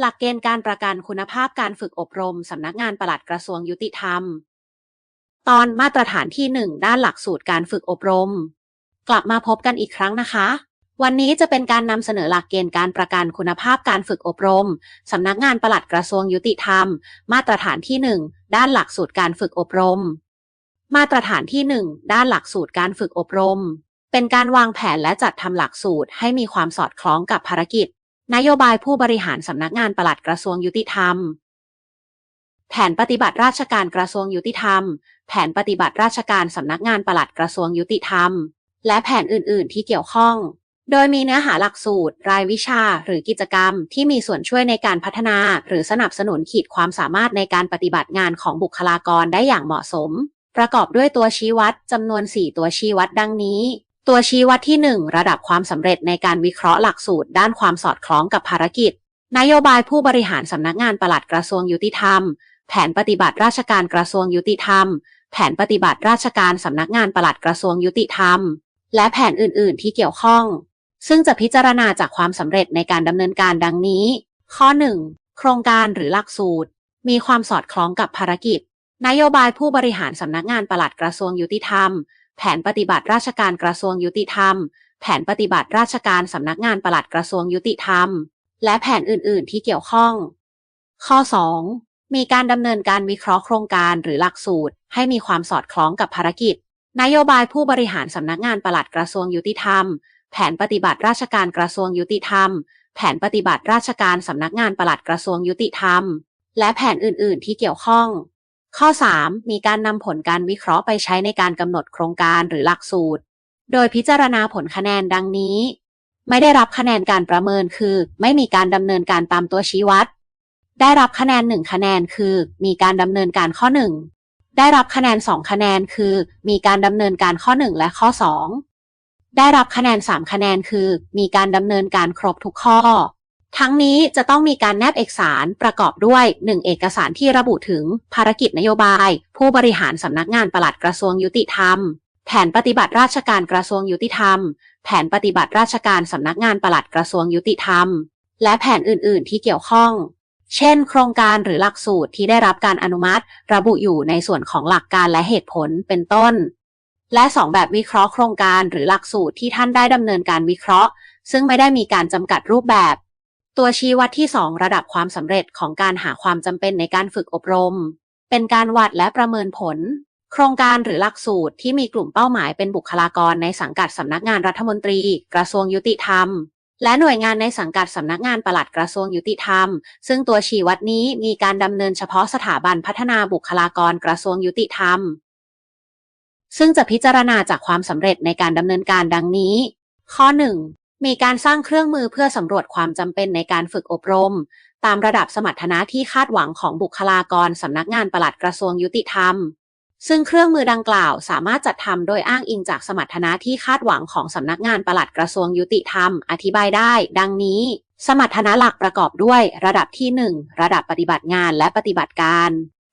หลักเกณฑ์การประกันคุณภาพการฝึกอบรมสำนักงานปลัดกระทรวงยุติธรรม ตอนมาตรฐานที่1ด้านหลักสูตรการฝึกอบรม กลับมาพบกันอีกครั้งนะคะ วันนี้จะเป็นการนำเสนอหลักเกณฑ์การประกันคุณภาพการฝึกอบรมสำนักงานปลัดกระทรวงยุติธรรม มาตรฐานที่1ด้านหลักสูตรการฝึกอบรม มาตรฐานที่1ด้านหลักสูตรการฝึกอบรม เป็นการวางแผนและจัดทำหลักสูตรให้มีความสอดคล้องกับภารกิจ นโยบายผู้บริหารสำนักงานปลัดกระทรวงยุติธรรม แผนปฏิบัติราชการกระทรวงยุติธรรม แผนปฏิบัติราชการสำนักงานปลัดกระทรวงยุติธรรม และแผนอื่น ๆ ที่เกี่ยวข้อง โดยมีเนื้อหาหลักสูตร รายวิชา หรือกิจกรรม ที่มีส่วนช่วยในการพัฒนา หรือสนับสนุนขีดความสามารถในการปฏิบัติงานของบุคลากรได้อย่างเหมาะสม ประกอบด้วยตัวชี้วัดจำนวน 4 ตัวชี้วัดดังนี้ ตัวชี้วัดที่ 1 ระดับความสำเร็จในการวิเคราะห์หลักสูตร ด้านความสอดคล้องกับภารกิจ นโยบายผู้บริหารสำนักงานปลัดกระทรวงยุติธรรม แผนปฏิบัติราชการกระทรวงยุติธรรม แผนปฏิบัติราชการสำนักงานปลัดกระทรวงยุติธรรม และแผนอื่น ๆ ที่เกี่ยวข้อง ซึ่งจะพิจารณาจากความสำเร็จในการดำเนินการดังนี้ ข้อ 1. โครงการหรือหลักสูตร มีความสอดคล้องกับภารกิจ นโยบายผู้บริหารสำนักงานปลัดกระทรวงยุติธรรม แผนปฏิบัติราชการกระทรวงยุติธรรม แผนปฏิบัติราชการสำนักงานปลัดกระทรวงยุติธรรม และแผนอื่น ๆ ที่เกี่ยวข้อง ข้อ 2. มีการดำเนินการวิเคราะห์โครงการหรือหลักสูตร ให้มีความสอดคล้องกับภารกิจ นโยบายผู้บริหารสำนักงานปลัดกระทรวงยุติธรรม แผนปฏิบัติราชการกระทรวงยุติธรรม แผนปฏิบัติราชการสำนักงานปลัดกระทรวงยุติธรรม และแผนอื่น ๆ ที่เกี่ยวข้อง ข้อ 3. มีการนำผลการวิเคราะห์ไปใช้ในการกำหนดโครงการหรือหลักสูตร โดยพิจารณาผลคะแนนดังนี้ ไม่ได้รับคะแนนการประเมินคือ ไม่มีการดำเนินการตามตัวชี้วัด ได้รับคะแนน 1 คะแนนคือ มีการดำเนินการข้อ 1 ได้รับคะแนน 2 คะแนนคือ มีการดำเนินการข้อ 1 และข้อ 2 ได้รับคะแนน 3 คะแนนคือ มีการดำเนินการครบทุกข้อ ทั้งนี้จะต้องมีการแนบเอกสารประกอบด้วย 1 เอกสารที่ระบุถึงภารกิจนโยบาย ผู้บริหารสำนักงานปลัดกระทรวงยุติธรรม แผนปฏิบัติราชการกระทรวงยุติธรรม แผนปฏิบัติราชการสำนักงานปลัดกระทรวงยุติธรรม และแผนอื่น ๆ ที่เกี่ยวข้อง เช่น โครงการหรือหลักสูตรที่ได้รับการอนุมัติ ระบุอยู่ในส่วนของหลักการและเหตุผลเป็นต้น และ 2 แบบวิเคราะห์โครงการหรือหลักสูตรที่ท่านได้ดำเนินการวิเคราะห์ ซึ่งไม่ได้มีการจำกัดรูปแบบ ตัวชี้วัดที่ 2 ระดับความสำเร็จของการหาความจำเป็นในการฝึกอบรม เป็นการวัดและประเมินผล โครงการหรือหลักสูตรที่มีกลุ่มเป้าหมายเป็นบุคลากรในสังกัดสำนักงานรัฐมนตรี กระทรวงยุติธรรม และหน่วยงานในสังกัดสำนักงานปลัดกระทรวงยุติธรรม ซึ่งตัวชี้วัดนี้มีการดำเนินเฉพาะสถาบันพัฒนาบุคลากรกระทรวงยุติธรรม ซึ่งจะพิจารณาจากความสำเร็จในการดำเนินการดังนี้ ข้อ 1. มีการสร้างเครื่องมือเพื่อสำรวจความจำเป็นในการฝึกอบรม ตามระดับสมรรถนะที่คาดหวังของบุคลากรสำนักงานปลัดกระทรวงยุติธรรม ซึ่งเครื่องมือดังกล่าวสามารถจัดทำโดยอ้างอิงจากสมรรถนะที่คาดหวังของสำนักงานปลัดกระทรวงยุติธรรม อธิบายได้ ดังนี้ สมรรถนะหลักประกอบด้วย ระดับที่ 1 ระดับปฏิบัติงานและปฏิบัติการ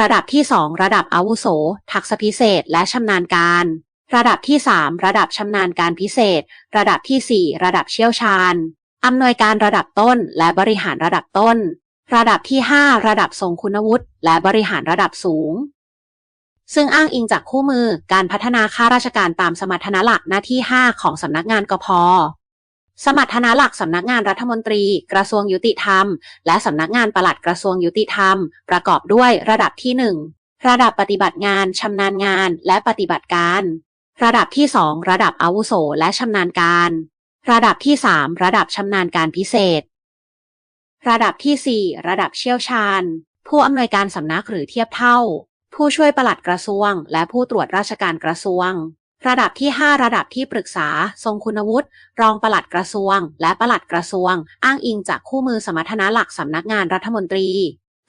ระดับที่ 2 ระดับอาวุโส ทักษะพิเศษ และชำนาญการ ระดับที่ 3 ระดับชำนาญการพิเศษ ระดับที่ 4 ระดับเชี่ยวชาญ อำนวยการระดับต้นและบริหารระดับต้น ระดับที่ 5 ระดับทรงคุณวุฒิและบริหารระดับสูง ซึ่งอ้างอิงจากคู่มือการพัฒนาข้าราชการตามสมรรถนะหลักหน้าที่ 5 ของสำนักงานกพสมรรถนะหลักสำนักงานรัฐมนตรี กระทรวงยุติธรรม และสำนักงานปลัดกระทรวงยุติธรรม ประกอบด้วยระดับที่ 1 ระดับปฏิบัติงานชำนาญงาน และปฏิบัติการ ระดับที่ 2 ระดับอาวุโสและชำนาญการ ระดับที่ 3 ระดับชำนาญการพิเศษ ระดับที่ 4 ระดับเชี่ยวชาญ ผู้อำนวยการสำนักหรือเทียบเท่า ผู้ช่วยปลัดกระทรวง และผู้ตรวจราชการกระทรวง ระดับที่ 5 ระดับที่ปรึกษา ทรงคุณวุฒิ รองปลัดกระทรวง และปลัดกระทรวง อ้างอิงจากคู่มือสมรรถนะหลักสำนักงานรัฐมนตรี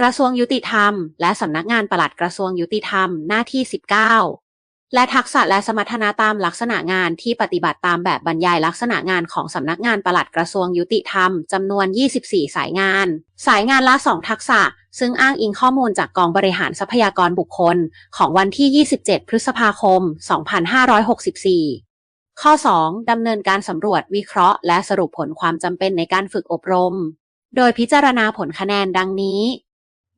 กระทรวงยุติธรรม และสำนักงานปลัดกระทรวงยุติธรรม หน้าที่ 19 และทักษะและสมรรถนะตามลักษณะงานที่ปฏิบัติตามแบบบรรยายลักษณะงานของสำนักงานปลัดกระทรวงยุติธรรมจำนวน 24 สายงาน สายงานละ 2 ทักษะ ซึ่งอ้างอิงข้อมูลจากกองบริหารทรัพยากรบุคคล ของวันที่ 27 พฤษภาคม 2564 ข้อ 2 ดำเนินการสำรวจวิเคราะห์ และสรุปผลความจำเป็นในการฝึกอบรม โดยพิจารณาผลคะแนนดังนี้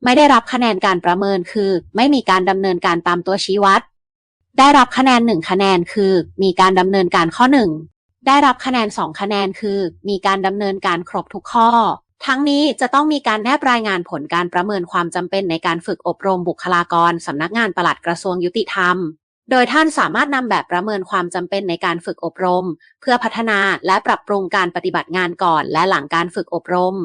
ไม่ได้รับคะแนนการประเมินคือ ไม่มีการดำเนินการตามตัวชี้วัด ได้รับคะแนนหนึ่งคะแนนคือ มีการดำเนินการข้อหนึ่งได้รับคะแนนสองคะแนนคือ มีการดำเนินการครบทุกข้อ ทั้งนี้จะต้องมีการแนบรายงานผลการประเมินความจำเป็นในการฝึกอบรมบุคลากรสำนักงานปลัดกระทรวงยุติธรรม โดยท่านสามารถนำแบบประเมินความจำเป็นในการฝึกอบรม เพื่อพัฒนาและปรับปรุงการปฏิบัติงานก่อนและหลังการฝึกอบรม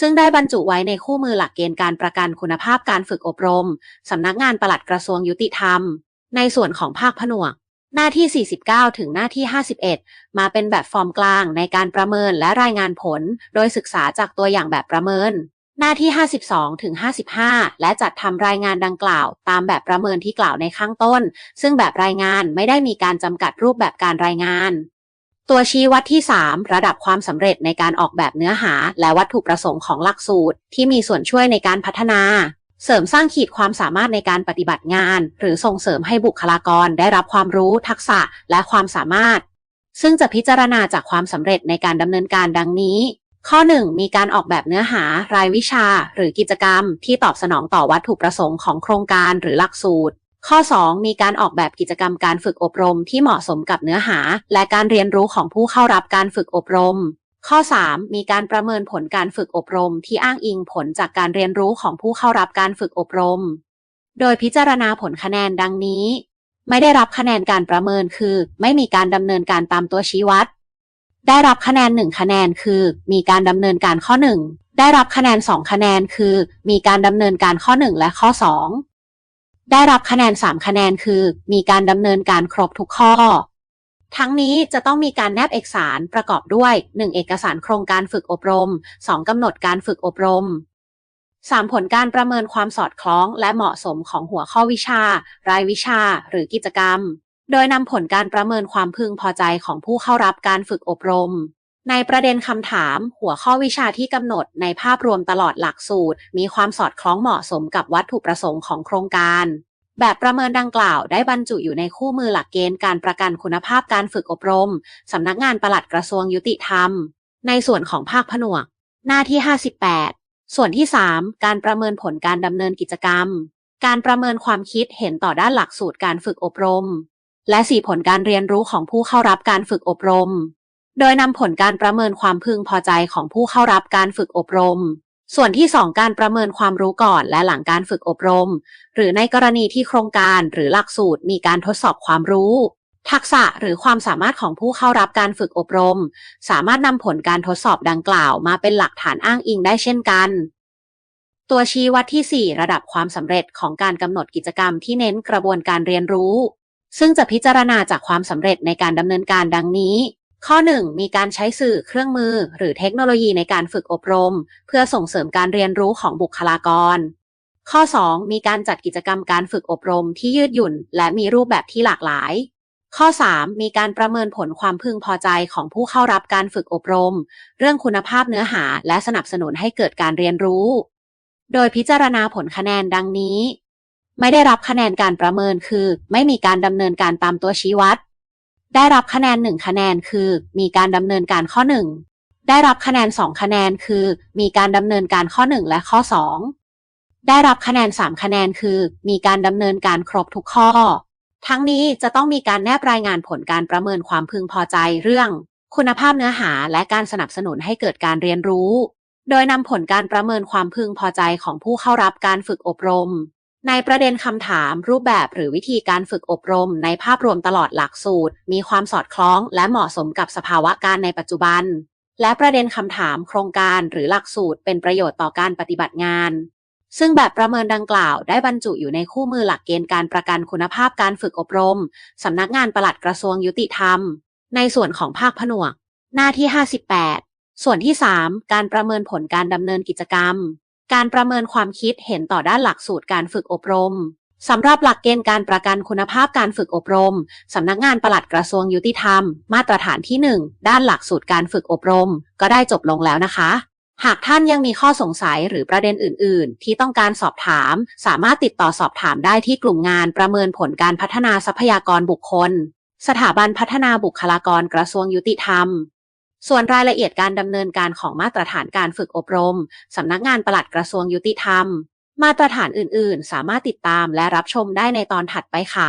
ซึ่งได้บรรจุไว้ในคู่มือหลักเกณฑ์การประกันคุณภาพการฝึกอบรม สำนักงานปลัดกระทรวงยุติธรรม ในส่วนของภาคผนวก หน้าที่ 49 ถึงหน้าที่ 51 มาเป็นแบบฟอร์มกลางในการประเมินและรายงานผล โดยศึกษาจากตัวอย่างแบบประเมิน หน้าที่ 52 ถึง 55 และจัดทำรายงานดังกล่าว ตามแบบประเมินที่กล่าวในข้างต้น ซึ่งแบบรายงานไม่ได้มีการจำกัดรูปแบบการรายงาน ตัวชี้วัดที่ 3 ระดับความสำเร็จในการออกแบบเนื้อหา และวัตถุประสงค์ของหลักสูตร ที่มีส่วนช่วยในการพัฒนา เสริมสร้างขีดความสามารถในการปฏิบัติงาน หรือส่งเสริมให้บุคลากรได้รับความรู้ทักษะและความสามารถ ซึ่งจะพิจารณาจากความสำเร็จในการดำเนินการดังนี้ ข้อ 1 มีการออกแบบเนื้อหารายวิชา หรือกิจกรรม ที่ตอบสนองต่อวัตถุประสงค์ของโครงการหรือหลักสูตร ข้อ 2 มีการออกแบบกิจกรรมการฝึกอบรมที่เหมาะสมกับเนื้อหา และการเรียนรู้ของผู้เข้ารับการฝึกอบรม ข้อ 3 มีการประเมินผลการฝึกอบรม ที่อ้างอิงผลจากการเรียนรู้ของผู้เข้ารับการฝึกอบรม โดยพิจารณาผลคะแนนดังนี้ ไม่ได้รับคะแนนการประเมินคือ ไม่มีการดำเนินการตามตัวชี้วัด ได้รับคะแนน 1 คะแนนคือ มีการดำเนินการข้อ 1 ได้รับคะแนน 2 คะแนนคือ มีการดำเนินการข้อ 1 และข้อ 2 ได้รับคะแนน 3 คะแนนคือ มีการดำเนินการครบทุกข้อ ทั้งนี้จะต้องมีการแนบเอกสารประกอบด้วย 1 เอกสารโครงการฝึกอบรม 2 กำหนดการฝึกอบรม 3 ผลการประเมินความสอดคล้องและเหมาะสมของหัวข้อวิชา รายวิชา หรือกิจกรรม โดยนำผลการประเมินความพึงพอใจของผู้เข้ารับการฝึกอบรม ในประเด็นคำถาม หัวข้อวิชาที่กำหนดในภาพรวมตลอดหลักสูตร มีความสอดคล้องเหมาะสมกับวัตถุประสงค์ของโครงการ แบบประเมินดังกล่าวได้บรรจุอยู่ในคู่มือหลักเกณฑ์การประกันคุณภาพการฝึกอบรม สำนักงานปลัดกระทรวงยุติธรรม ในส่วนของภาคผนวก หน้าที่ 58 ส่วนที่ 3 การประเมินผลการดำเนินกิจกรรม การประเมินความคิดเห็นต่อด้านหลักสูตรการฝึกอบรม และ4ผลการเรียนรู้ของผู้เข้ารับการฝึกอบรม โดยนำผลการประเมินความพึงพอใจของผู้เข้ารับการฝึกอบรม ส่วนที่ 2 การประเมินความรู้ก่อนและหลังการฝึกอบรม หรือในกรณีที่โครงการหรือหลักสูตรมีการทดสอบความรู้ ทักษะหรือความสามารถของผู้เข้ารับการฝึกอบรม สามารถนำผลการทดสอบดังกล่าวมาเป็นหลักฐานอ้างอิงได้เช่นกัน ตัวชี้วัดที่ 4 ระดับความสำเร็จของการกำหนดกิจกรรมที่เน้นกระบวนการเรียนรู้ ซึ่งจะพิจารณาจากความสำเร็จในการดำเนินการดังนี้ ข้อ 1 มีการใช้สื่อเครื่องมือ หรือเทคโนโลยีในการฝึกอบรม เพื่อส่งเสริมการเรียนรู้ของบุคลากร ข้อ 2 มีการจัดกิจกรรมการฝึกอบรมที่ยืดหยุ่น และมีรูปแบบที่หลากหลาย ข้อ 3 มีการประเมินผลความพึงพอใจของผู้เข้ารับการฝึกอบรม เรื่องคุณภาพเนื้อหาและสนับสนุนให้เกิดการเรียนรู้ โดยพิจารณาผลคะแนนดังนี้ ไม่ได้รับคะแนนการประเมินคือ ไม่มีการดำเนินการตามตัวชี้วัด ได้รับคะแนน 1 คะแนนคือ มีการดำเนินการข้อ 1 ได้รับคะแนน 2 คะแนนคือ มีการดำเนินการข้อ 1 และข้อ 2 ได้รับคะแนน 3 คะแนนคือ มีการดำเนินการครบทุกข้อ ทั้งนี้จะต้องมีการแนบรายงานผลการประเมินความพึงพอใจเรื่อง คุณภาพเนื้อหาและการสนับสนุนให้เกิดการเรียนรู้ โดยนำผลการประเมินความพึงพอใจของผู้เข้ารับการฝึกอบรม ในประเด็นคำถามรูปแบบหรือวิธีการฝึกอบรมในภาพรวมตลอดหลักสูตร มีความสอดคล้องและเหมาะสมกับสภาวะการในปัจจุบัน และประเด็นคำถามโครงการหรือหลักสูตรเป็นประโยชน์ต่อการปฏิบัติงาน ซึ่งแบบประเมินดังกล่าวได้บรรจุอยู่ในคู่มือหลักเกณฑ์การประกันคุณภาพการฝึกอบรม สำนักงานปลัดกระทรวงยุติธรรม ในส่วนของภาคผนวก หน้าที่ 58 ส่วนที่ 3 การประเมินผลการดำเนินกิจกรรม การประเมินความคิดเห็นต่อด้านหลักสูตรการฝึกอบรมสำหรับหลักเกณฑ์การประกันคุณภาพการฝึกอบรม สำนักงานปลัดกระทรวงยุติธรรม มาตรฐานที่ 1 ด้านหลักสูตรการฝึกอบรม ก็ได้จบลงแล้วนะคะ หากท่านยังมีข้อสงสัยหรือประเด็นอื่น ๆ ที่ต้องการสอบถาม สามารถติดต่อสอบถามได้ที่กลุ่มงานประเมินผลการพัฒนาทรัพยากรบุคคล สถาบันพัฒนาบุคลากรกระทรวงยุติธรรม ส่วนรายละเอียดการดำเนินการของมาตรฐานการฝึกอบรม สำนักงานปลัดกระทรวงยุติธรรม มาตรฐานอื่น ๆ สามารถติดตามและรับชมได้ในตอนถัดไปค่ะ